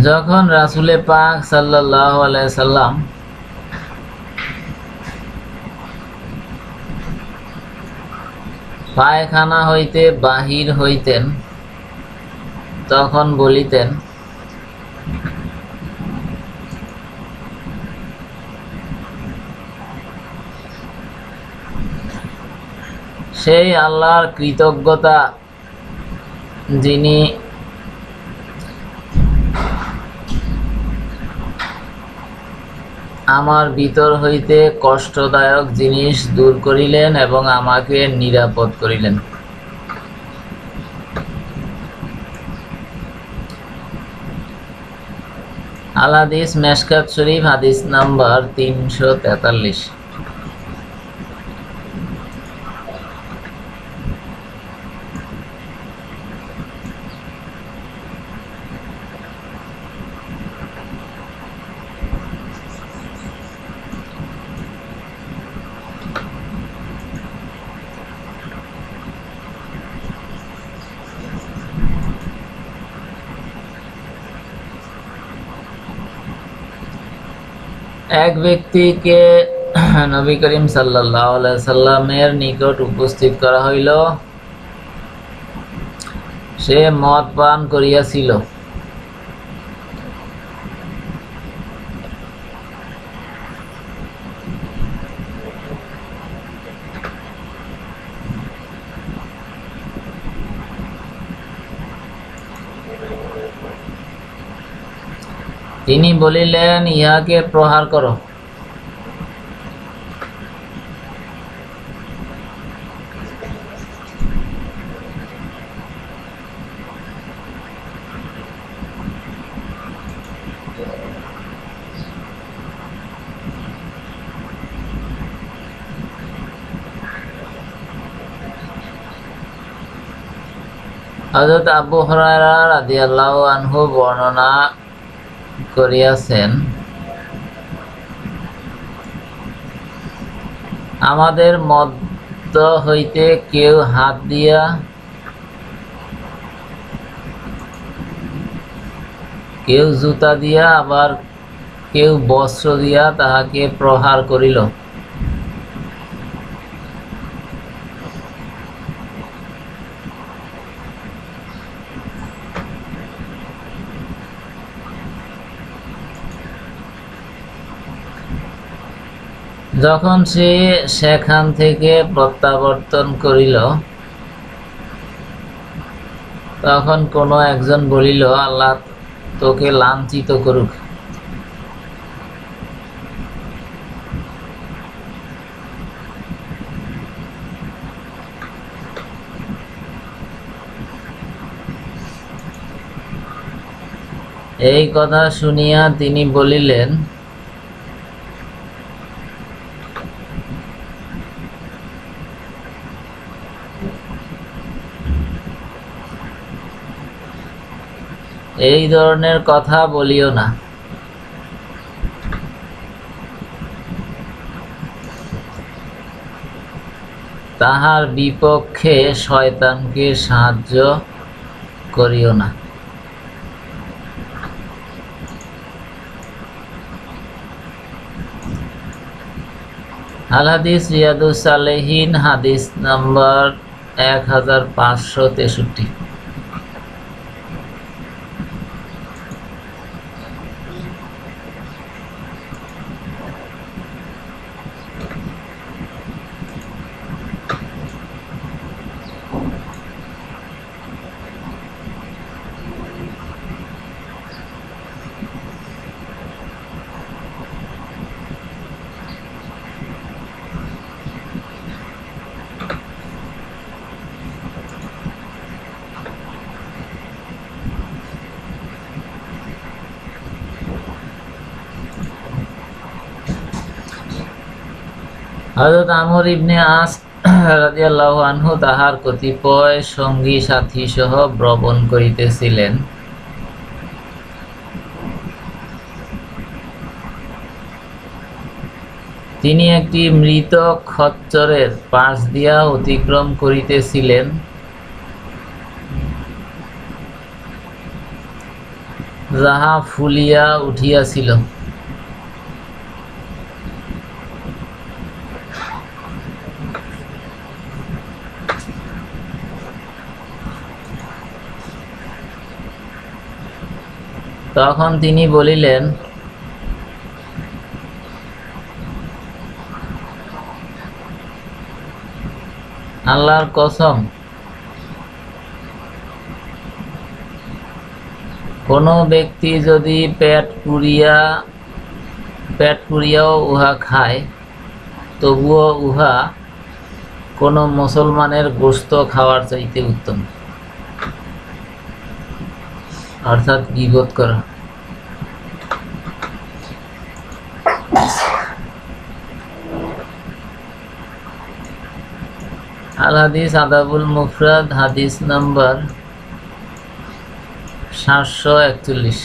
যখন রাসুলে পাক সাল্লাম পায়খানা হইতে বাহির হইতেন তখন বলিতেন সেই আল্লাহর কৃতজ্ঞতা যিনি আমার ভিতর হইতে কষ্টদায়ক জিনিস দূর করিলেন এবং আমাকে নিরাপদ করিলেন। আলাদিস মেশকাত শরীফ, হাদিস নাম্বার তিনশো তেতাল্লিশ। এক ব্যক্তিকে নবী করিম সাল্লাহ সাল্লামের নিকট উপস্থিত করা হইল। সে মদ পান করিয়াছিল। তিনি বলিলেন ইহাকে প্রহার করো। হযরত আবু হুরায়রা রাদিয়াল্লাহু আনহু বর্ণনা করিয়াছেন। আমাদের মধ্য হইতে কেউ হাত দিয়া কেউ জুতা দিয়া আবার কেউ বস্ত্র দিয়া তাহাকে প্রহার করিল। যখন সে সেখান থেকে প্রত্যাবর্তন করিল, তখন কোনো একজন বলিল, আল্লাহ তোকে লাঞ্ছিত করুক। এই কথা শুনিয়া তিনি বলিলেন এই ধরনের কথা বলিও না। তাহার বিপক্ষে শয়তানকে সাহায্য করিও না। আল হাদিস রিয়াদুস সালেহিন হাদিস নাম্বার এক হাজার পাঁচশো তেষট্টি। হযরত আমর ইবনে আস রাদিয়াল্লাহু আনহু তাহার কতিপয় সঙ্গী সাথী সহ ভ্রমণ করিতেছিলেন। তিনি একটি মৃত খচ্চরের পাশ দিয়া অতিক্রম করিতেছিলেন। যাহা ফুলিয়া উঠিয়াছিল। তখন তিনি বলিলেন, আল্লাহর কসম, কোনো ব্যক্তি যদি পেট পুরিয়া পেট পুরিয়াও উহা খায়, তবুও উহা কোনো মুসলমানের গোস্ত খাওয়ার চাইতে উত্তম। অর্থাৎ গিবত করা আল হাদিস আদাবুল মুফরাদ হাদিস নাম্বার সাতশো একচল্লিশ।